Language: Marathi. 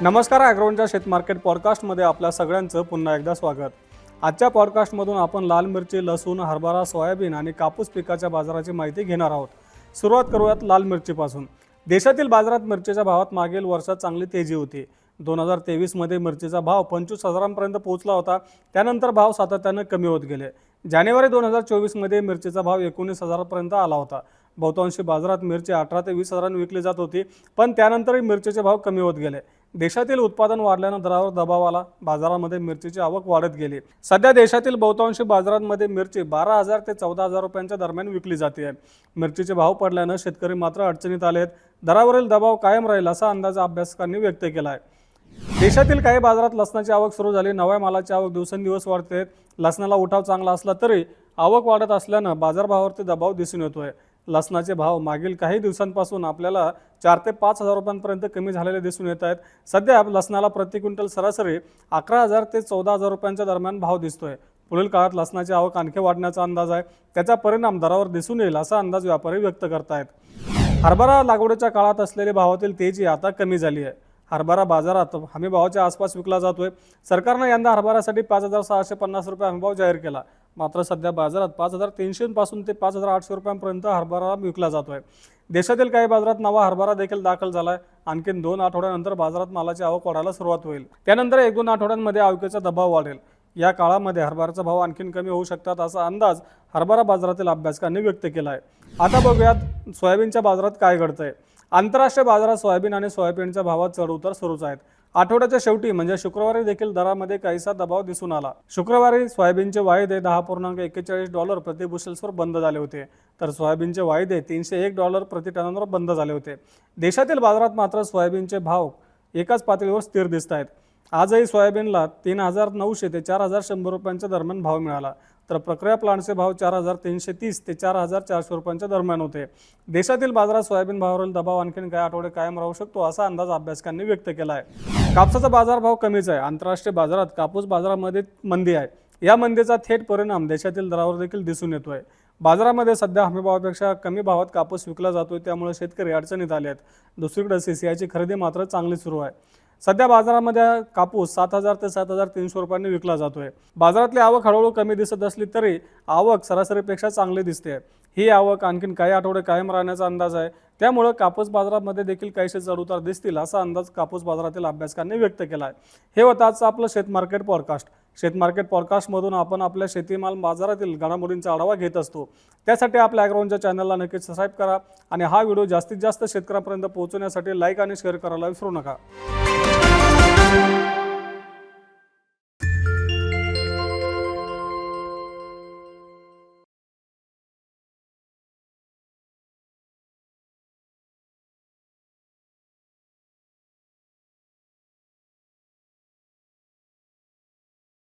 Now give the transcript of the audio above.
नमस्कार ॲग्रोनच्या शेतमार्केट पॉडकास्टमध्ये आपल्या सगळ्यांचं पुन्हा एकदा स्वागत. आजच्या पॉडकास्टमधून आपण लाल मिरची लसूण हरभरा सोयाबीन आणि कापूस पिकाच्या बाजाराची माहिती घेणार आहोत. सुरुवात करूयात लाल मिरचीपासून. देशातील बाजारात मिरचीच्या भावात मागील वर्षात चांगली तेजी होती. दोन हजार तेवीसमध्ये मिरचीचा भाव पंचवीस हजारांपर्यंत पोहोचला होता. त्यानंतर भाव सातत्यानं कमी होत गेले. जानेवारी दोन हजार चोवीसमध्ये मिरचीचा भाव एकोणीस हजारापर्यंत आला होता. बहुतांशी बाजारात मिरची अठरा ते वीस हजारांनी विकली जात होती पण त्यानंतरही मिरचीचे भाव कमी होत गेले. देशातील उत्पादन वाढल्यानं दरावर दबाव आला. बाजारामध्ये मिरचीची आवक वाढत गेली. सध्या देशातील बहुतांशी बाजारांमध्ये मिरची बारा हजार ते चौदा हजार रुपयांच्या दरम्यान विकली जाते. आहे मिरचीचे भाव पडल्यानं शेतकरी मात्र अडचणीत आले आहेत. दरावरील दबाव कायम राहील असा अंदाज अभ्यासकांनी व्यक्त केला आहे देशातील काही बाजारात लसणाची आवक सुरू झाली. नव्या मालाची आवक दिवसेंदिवस वाढते. लसणाला उठाव चांगला असला तरी आवक वाढत असल्यानं बाजारभावावरती दबाव दिसून येतोय. लसणाचे भाव मागील काही दिवसांपासून आपल्याला चार ते पाच हजार रुपयांपर्यंत कमी झालेले दिसून येत आहेत. सध्या लसणाला प्रति क्विंटल सरासरी अकरा हजार ते चौदा हजार रुपयांच्या दरम्यान भाव दिसतोय. पुढील काळात लसणाची आवक आणखी वाढण्याचा अंदाज आहे. त्याचा परिणाम दरावर दिसून येईल असा अंदाज व्यापारी व्यक्त करतायत. हरभरा लागवडीच्या काळात असलेली भावातील तेजी आता कमी झाली आहे. हरभरा बाजारात हमी भावाच्या आसपास विकला जातोय. सरकारनं यंदा हरभऱ्यासाठी पाच हजार सहाशे पन्नास रुपये हमीभाव जाहीर केला. मात्र सध्या बाजारात पाच हजार तीनशेपासून ते पाच हजार आठशे रुपयांपर्यंत हरभरा विकला जातो आहे देशातील काही बाजारात नवा हरभरा देखील दाखल झाला आहे आणखीन दोन आठवड्यानंतर बाजारात मालाची आवक वाढायला सुरुवात होईल. त्यानंतर एक दोन आठवड्यांमध्ये आवकेचा दबाव वाढेल. या काळामध्ये हरभऱ्याचा भाव आणखीन कमी होऊ शकतात असा अंदाज हरभरा बाजारातील अभ्यासकांनी व्यक्त केला आहे आता बघूयात सोयाबीनच्या बाजारात काय घडतंय. आंतरराष्ट्रीय बाजारात सोयाबीन आणि सोयाबीनच्या भावात चढउतार सुरूच आहेत. आठवड्याच्या शेवटी म्हणजे शुक्रवारी देखील दरामध्ये काहीसा दबाव दिसून आला. शुक्रवारी सोयाबीनचे वायदे दहा पूर्णांक एक्केचाळीस डॉलर प्रतिबुशेल्सवर बंद झाले होते. तर सोयाबीनचे वायदे तीनशे एक डॉलर प्रति टनांवर बंद झाले होते. देशातील बाजारात मात्र सोयाबीनचे भाव एकाच पातळीवर स्थिर दिसत आहेत. आजही सोयाबीनला तीन हजार नऊशे ते चार हजार शंभर रुपयांच्या दरम्यान भाव मिळाला. तर प्रक्रिया प्लांटचे भाव चार हजार तीनशे तीस ते चार हजार चारशे रुपयांच्या दरम्यान होते. देशातील बाजारात सोयाबीन भावावरील दबाव आणखीन काही आठवडे कायम राहू शकतो असा अंदाज अभ्यासकांनी व्यक्त केला आहे कापसाचा बाजारभाव कमीच आहे. आंतरराष्ट्रीय बाजारात कापूस बाजारामध्ये मंदी आहे. या मंदीचा थेट परिणाम देशातील दरावर देखील दिसून येतो आहे बाजारामध्ये सध्या हमीभावापेक्षा कमी भावात कापूस विकला जातोय त्यामुळे शेतकरी अडचणीत आले आहेत दुसरीकडे सीसीआयची खरेदी मात्र चांगली सुरू आहे. सध्या बाजारामध्ये कापूस सात हजार ते सात हजार तीनशे रुपयांनी विकला जातोय. बाजारातली आवक हळूहळू कमी दिसत असली तरी आवक सरासरीपेक्षा चांगली दिसते ही आवक आणखीन काही आठवडे कायम राहण्याचा अंदाज आहे. त्यामुळं कापूस बाजारामध्ये देखील काहीसे चढउतार दिसतील असा अंदाज कापूस बाजारातील अभ्यासकांनी व्यक्त केला आहे हे होतं आजचं आपलं शेत मार्केट पॉडकास्ट शेतमार्केट पॉडकास्टमधून आपण आपल्या शेतीमाल बाजारातील घडामोडींचा आढावा घेत असतो. त्यासाठी आपल्या ॲग्राउंडच्या चॅनलला नक्कीच सबस्क्राईब करा आणि हा व्हिडिओ जास्तीत जास्त शेतकऱ्यांपर्यंत पोहोचवण्यासाठी लाईक आणि शेअर करायला विसरू नका.